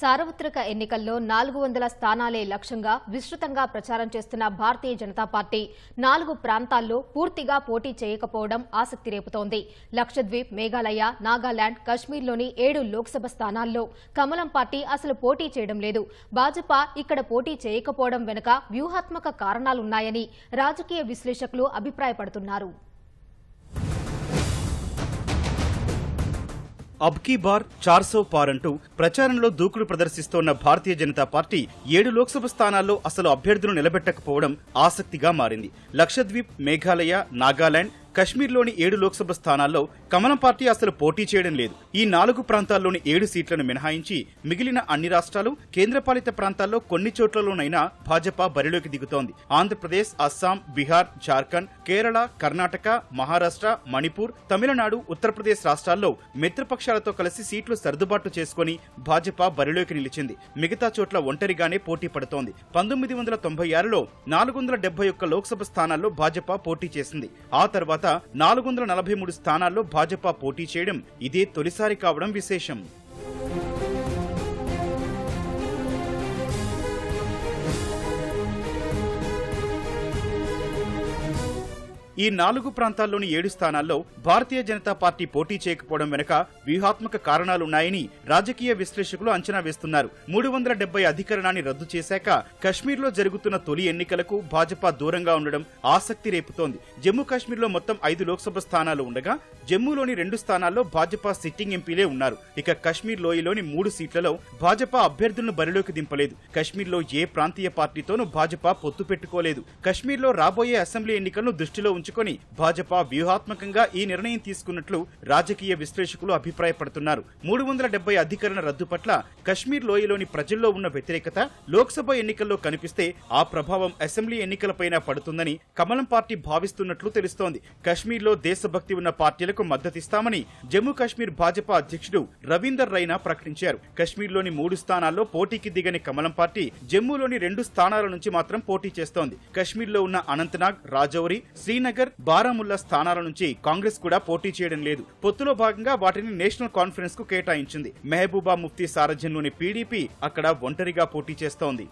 సార్వత్రిక ఎన్నికల్లో నాలుగు వందల స్థానాలే లక్ష్యంగా విస్తృతంగా ప్రచారం చేస్తున్న భారతీయ జనతా పార్టీ నాలుగు ప్రాంతాల్లో పూర్తిగా పోటీ చేయకపోవడం ఆసక్తి రేపుతోంది. లక్షద్వీప్ మేఘాలయ నాగాలాండ్ కశ్మీర్లోని ఏడు లోక్సభ స్థానాల్లో కమలం పార్టీ అసలు పోటీ చేయడం లేదు. భాజపా ఇక్కడ పోటీ చేయకపోవడం వెనుక వ్యూహాత్మక కారణాలున్నాయని రాజకీయ విశ్లేషకులు అభిప్రాయపడుతున్నారు. అబ్కీ బార్ చార్సో పార్ అంటూ ప్రచారంలో దూకుడు ప్రదర్శిస్తోన్న భారతీయ జనతా పార్టీ ఏడు లోక్సభ స్థానాల్లో అసలు అభ్యర్థులు నిలబెట్టకపోవడం ఆసక్తిగా మారింది. లక్షద్వీప్ మేఘాలయ నాగాలాండ్ కశ్మీర్లోని ఏడు లోక్సభ స్థానాల్లో కమలం పార్టీ అసలు పోటీ చేయడం లేదు. ఈ నాలుగు ప్రాంతాల్లోని ఏడు సీట్లను మినహాయించి మిగిలిన అన్ని రాష్ట్రాలు కేంద్రపాలిత ప్రాంతాల్లో కొన్ని చోట్లలోనైనా భాజపా బరిలోకి దిగుతోంది. ఆంధ్రప్రదేశ్ అస్సాం బీహార్ జార్ఖండ్ కేరళ కర్ణాటక మహారాష్ట్ర మణిపూర్ తమిళనాడు ఉత్తరప్రదేశ్ రాష్ట్రాల్లో మిత్రపక్షాలతో కలిసి సీట్లు సర్దుబాటు చేసుకుని భాజపా బరిలోకి నిలిచింది. మిగతా చోట్ల ఒంటరిగానే పోటీ పడుతోంది. పంతొమ్మిది వందల తొంభై ఆరులో నాలుగు వందల డెబ్బై ఒక్క లోక్సభ స్థానాల్లో భాజపా పోటీ చేసింది. ఆ తర్వాత నాలుగు వందల నలభై మూడు స్థానాల్లో భాజపా పోటీ చేయడం ఇదే తొలిసారి కావడం విశేషం. ఈ నాలుగు ప్రాంతాల్లోని ఏడు స్థానాల్లో భారతీయ జనతా పార్టీ పోటీ చేయకపోవడం వెనుక వ్యూహాత్మక కారణాలున్నాయని రాజకీయ విశ్లేషకులు అంచనా వేస్తున్నారు. మూడు వందల డెబ్బై అధికరణాన్ని రద్దు చేశాక కశ్మీర్లో జరుగుతున్న తొలి ఎన్నికలకు భాజపా దూరంగా ఉండడం ఆసక్తి రేపుతోంది. జమ్మూ కాశ్మీర్లో మొత్తం ఐదు లోక్సభ స్థానాలు ఉండగా జమ్మూలోని రెండు స్థానాల్లో భాజపా సిట్టింగ్ ఎంపీలే ఉన్నారు. ఇక కశ్మీర్ లోయలోని మూడు సీట్లలో భాజపా అభ్యర్థులను బరిలోకి దింపలేదు. కశ్మీర్లో ఏ ప్రాంతీయ పార్టీతోనూ భాజపా పొత్తు పెట్టుకోలేదు. కశ్మీర్లో రాబోయే అసెంబ్లీ ఎన్నికలను దృష్టిలో ఉంచు భాజపా వ్యూహాత్మకంగా ఈ నిర్ణయం తీసుకున్నట్లు రాజకీయ విశ్లేషకులు అభిప్రాయపడుతున్నారు. మూడు వందల డెబ్బై అధికరణ రద్దు పట్ల కశ్మీర్ లోయలోని ప్రజల్లో ఉన్న వ్యతిరేకత లోక్సభ ఎన్నికల్లో కనిపిస్తే ఆ ప్రభావం అసెంబ్లీ ఎన్నికలపైన పడుతుందని కమలం పార్టీ భావిస్తున్నట్లు తెలుస్తోంది. కశ్మీర్లో దేశభక్తి ఉన్న పార్టీలకు మద్దతిస్తామని జమ్మూ కాశ్మీర్ భాజపా అధ్యక్షుడు రవీందర్ రైనా ప్రకటించారు. కశ్మీర్లోని మూడు స్థానాల్లో పోటీకి దిగని కమలం పార్టీ జమ్మూలోని రెండు స్థానాల నుంచి మాత్రం పోటీ చేస్తోంది. కశ్మీర్లో ఉన్న అనంతనాగ్ రాజౌరి శ్రీనగర్ బారాముల్లా స్థానాల నుంచి కాంగ్రెస్ కూడా పోటీ చేయడం లేదు. పొత్తులో భాగంగా వాటిని నేషనల్ కాన్ఫరెన్స్కు కేటాయించింది. మెహబూబా ముఫ్తీ సారథ్యంలోని పీడీపీ అక్కడ ఒంటరిగా పోటీ చేస్తోంది.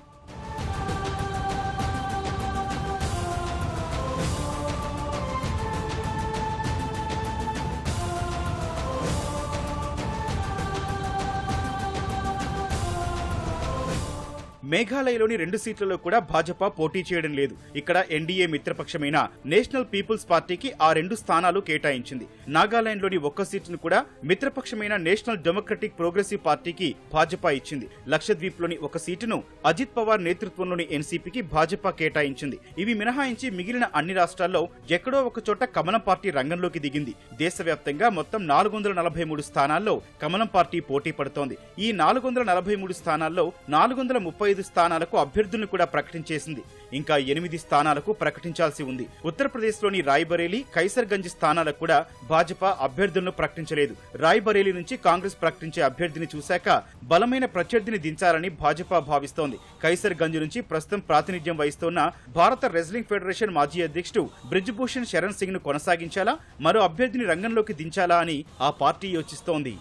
మేఘాలయలోని రెండు సీట్లలో కూడా భాజపా పోటీ చేయడం లేదు. ఇక్కడ ఎన్డీఏ మిత్రపక్షమైన నేషనల్ పీపుల్స్ పార్టీకి ఆ రెండు స్థానాలు కేటాయించింది. నాగాలాండ్లోని ఒక్క సీటును కూడా మిత్రపక్షమైన నేషనల్ డెమోక్రటిక్ ప్రోగ్రెసివ్ పార్టీకి భాజపా ఇచ్చింది. లక్షద్వీప్లోని ఒక సీటును అజిత్ పవార్ నేతృత్వంలోని ఎన్సీపీకి భాజపా కేటాయించింది. ఇవి మినహాయించి మిగిలిన అన్ని రాష్ట్రాల్లో ఎక్కడో ఒక చోట కమలం పార్టీ రంగంలోకి దిగింది. దేశవ్యాప్తంగా మొత్తం నాలుగు వందల నలభై మూడు స్థానాల్లో కమలం పార్టీ పోటీ పడుతోంది. ఈ నాలుగు వందల నలభై మూడు స్థానాల్లో నాలుగు వందల ముప్పై ఐదు స్థానాలకు అభ్యర్థులను కూడా ప్రకటించేసింది. ఇంకా ఎనిమిది స్థానాలకు ప్రకటించాల్సి ఉంది. ఉత్తరప్రదేశ్లోని రాయ్బరేలీ కైసర్గంజ్ స్థానాలకు కూడా భాజపా అభ్యర్థులను ప్రకటించలేదు. రాయ్బరేలీ నుంచి కాంగ్రెస్ ప్రకటించే అభ్యర్థిని చూశాక బలమైన ప్రత్యర్థిని దించాలని భాజపా భావిస్తోంది. కైసర్గంజ్ నుంచి ప్రస్తుతం ప్రాతినిధ్యం వహిస్తోన్న భారత రెజ్లింగ్ ఫెడరేషన్ మాజీ అధ్యక్షుడు బ్రిజ్భూషణ్ శరణ్ సింగ్ను కొనసాగించాలా? మరో అభ్యర్థిని రంగంలోకి దించాలా అని ఆ పార్టీ యోచిస్తోంది.